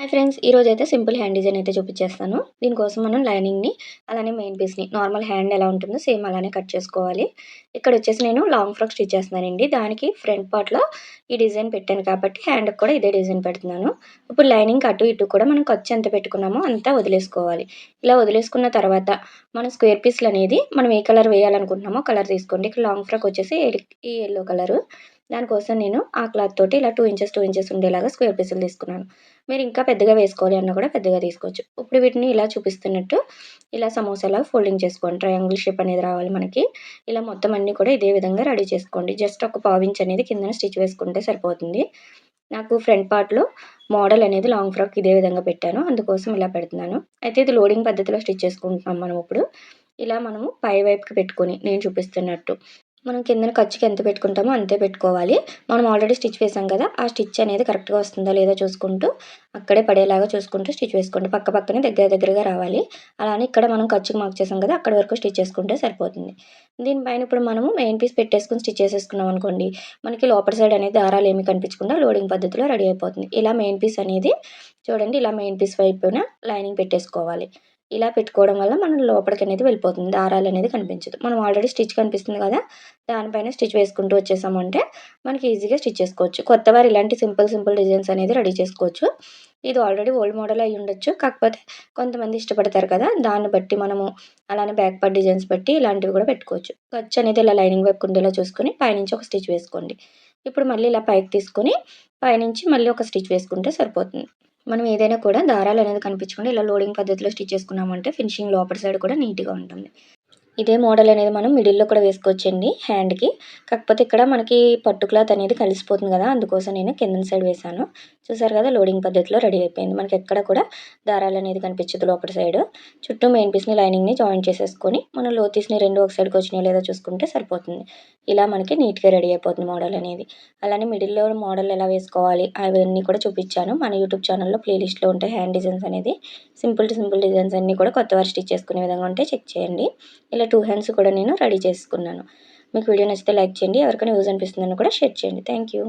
Hi friends ఈరోజు అయితే simple hand design అయితే చూపించేస్తాను. దీనికోసం మనం లైనింగ్ని అలానే మెయిన్ పీస్ని నార్మల్ హ్యాండ్ ఎలా ఉంటుందో సేమ్ అలానే కట్ చేసుకోవాలి. ఇక్కడ వచ్చేసి నేను లాంగ్ ఫ్రాక్ స్టిచ్ చేస్తున్నానండి. దానికి ఫ్రంట్ పార్ట్లో ఈ డిజైన్ పెట్టాను కాబట్టి హ్యాండ్కి కూడా ఇదే డిజైన్ పెడుతున్నాను. ఇప్పుడు లైనింగ్ అటు ఇటు కూడా మనం ఖర్చు ఎంత పెట్టుకున్నామో అంతా వదిలేసుకోవాలి. ఇలా వదిలేసుకున్న తర్వాత మనం స్క్వేర్ పీస్లు అనేది మనం ఏ కలర్ వేయాలనుకుంటున్నామో కలర్ తీసుకోండి. ఇక్కడ లాంగ్ ఫ్రాక్ వచ్చేసి ఈ ఎల్లో కలరు. దానికోసం నేను ఆ క్లాత్ తోటి ఇలా టూ ఇంచెస్ టూ ఇంచెస్ ఉండేలాగా స్క్వేర్ పీసులు తీసుకున్నాను. మీరు ఇంకా పెద్దగా వేసుకోవాలి అన్నా కూడా పెద్దగా తీసుకోవచ్చు. ఇప్పుడు వీటిని ఇలా చూపిస్తున్నట్టు ఇలా సమోసాలా ఫోల్డింగ్ చేసుకోండి. ట్రయాంగిల్ షేప్ అనేది రావాలి మనకి. ఇలా మొత్తం అన్నీ కూడా ఇదే విధంగా రెడీ చేసుకోండి. జస్ట్ ఒక పావించ్ అనేది కిందన స్టిచ్ వేసుకుంటే సరిపోతుంది. నాకు ఫ్రంట్ పార్ట్లో మోడల్ అనేది లాంగ్ ఫ్రాక్ ఇదే విధంగా పెట్టాను. అందుకోసం ఇలా పెడుతున్నాను. అయితే ఇది లోడింగ్ పద్ధతిలో స్టిచ్ చేసుకుంటున్నాం మనం ఇప్పుడు. ఇలా మనము పై వైపుకి పెట్టుకొని నేను చూపిస్తున్నట్టు. మనం కిందన ఖర్చుకి ఎంత పెట్టుకుంటామో అంతే పెట్టుకోవాలి. మనం ఆల్రెడీ స్టిచ్ వేసాం కదా ఆ స్టిచ్ అనేది కరెక్ట్గా వస్తుందా లేదా చూసుకుంటూ అక్కడే పడేలాగా చూసుకుంటూ స్టిచ్ వేసుకోండి. పక్క పక్కనే దగ్గర దగ్గరగా రావాలి. అలానే ఇక్కడ మనం ఖర్చుకి మార్క్ చేసాం కదా అక్కడ వరకు స్టిచ్ చేసుకుంటే సరిపోతుంది. దీనిపైన ఇప్పుడు మనము మెయిన్ పీస్ పెట్టేసుకుని స్టిచ్ చేసేసుకున్నాం అనుకోండి మనకి లోపల సైడ్ అనేది దారాలు ఏమి కనిపించకుండా లోడింగ్ పద్ధతిలో రెడీ అయిపోతుంది. ఇలా మెయిన్ పీస్ అనేది చూడండి ఇలా మెయిన్ పీస్ వైపున లైనింగ్ పెట్టేసుకోవాలి. ఇలా పెట్టుకోవడం వల్ల మనం లోపలికి అనేది వెళ్ళిపోతుంది. దారాలు అనేది కనిపించదు. మనం ఆల్రెడీ స్టిచ్ కనిపిస్తుంది కదా దానిపైన స్టిచ్ వేసుకుంటూ వచ్చేసామంటే మనకి ఈజీగా స్టిచ్ చేసుకోవచ్చు. కొత్త వారు ఇలాంటి సింపుల్ సింపుల్ డిజైన్స్ అనేది రెడీ చేసుకోవచ్చు. ఇది ఆల్రెడీ ఓల్డ్ మోడల్ అయి ఉండొచ్చు. కాకపోతే కొంతమంది ఇష్టపడతారు కదా దాన్ని బట్టి మనము అలానే బ్యాక్ పార్ట్ డిజైన్స్ బట్టి ఇలాంటివి కూడా పెట్టుకోవచ్చు. ఖర్చు అనేది ఇలా లైనింగ్ వైపు ఉండేలా చూసుకొని పైనుంచి ఒక స్టిచ్ వేసుకోండి. ఇప్పుడు మళ్ళీ ఇలా పైకి తీసుకొని పైనుంచి మళ్ళీ ఒక స్టిచ్ వేసుకుంటే సరిపోతుంది. మనం ఏదైనా కూడా దారాలు అనేది కనిపించకుండా ఇలా లోడింగ్ పద్ధతిలో స్టిచ్ చేసుకున్నామంటే ఫినిషింగ్ లోపల సైడ్ కూడా నీట్గా ఉంటుంది. ఇదే మోడల్ అనేది మనం మిడిల్లో కూడా వేసుకోవచ్చండి హ్యాండ్కి కాకపోతే ఇక్కడ మనకి పట్టు క్లాత్ అనేది కలిసిపోతుంది కదా అందుకోసం నేను కింద సైడ్ వేసాను చూసారు కదా లోడింగ్ పద్ధతిలో రెడీ అయిపోయింది. మనకి ఎక్కడ కూడా దారాలు అనేది కనిపించదు లోపల సైడ్ చుట్టూ మెయిన్ పీస్ని లైనింగ్ని జాయిన్ చేసేసుకొని మనం లోతీస్ని రెండు ఒక సైడ్కి వచ్చినాయి లేదా చూసుకుంటే సరిపోతుంది. ఇలా మనకి నీట్గా రెడీ అయిపోతుంది మోడల్ అనేది. అలానే మిడిల్లో మోడల్ ఎలా వేసుకోవాలి అవన్నీ కూడా చూపించాను. మన యూట్యూబ్ ఛానల్లో ప్లేలిస్ట్లో ఉంటాయి హ్యాండ్ డిజైన్స్ అనేది. సింపుల్ టు సింపుల్ డిజైన్స్ అన్నీ కూడా కొత్త వారు స్టిచ్ చేసుకునే విధంగా ఉంటే చెక్ చేయండి. ఇలా ఇలా టూ హ్యాండ్స్ కూడా నేను రెడీ చేసుకున్నాను. మీకు వీడియో నచ్చితే లైక్ చేయండి ఎవరికైనా యూజ్ అనిపిస్తుందని కూడా షేర్ చేయండి. Thank you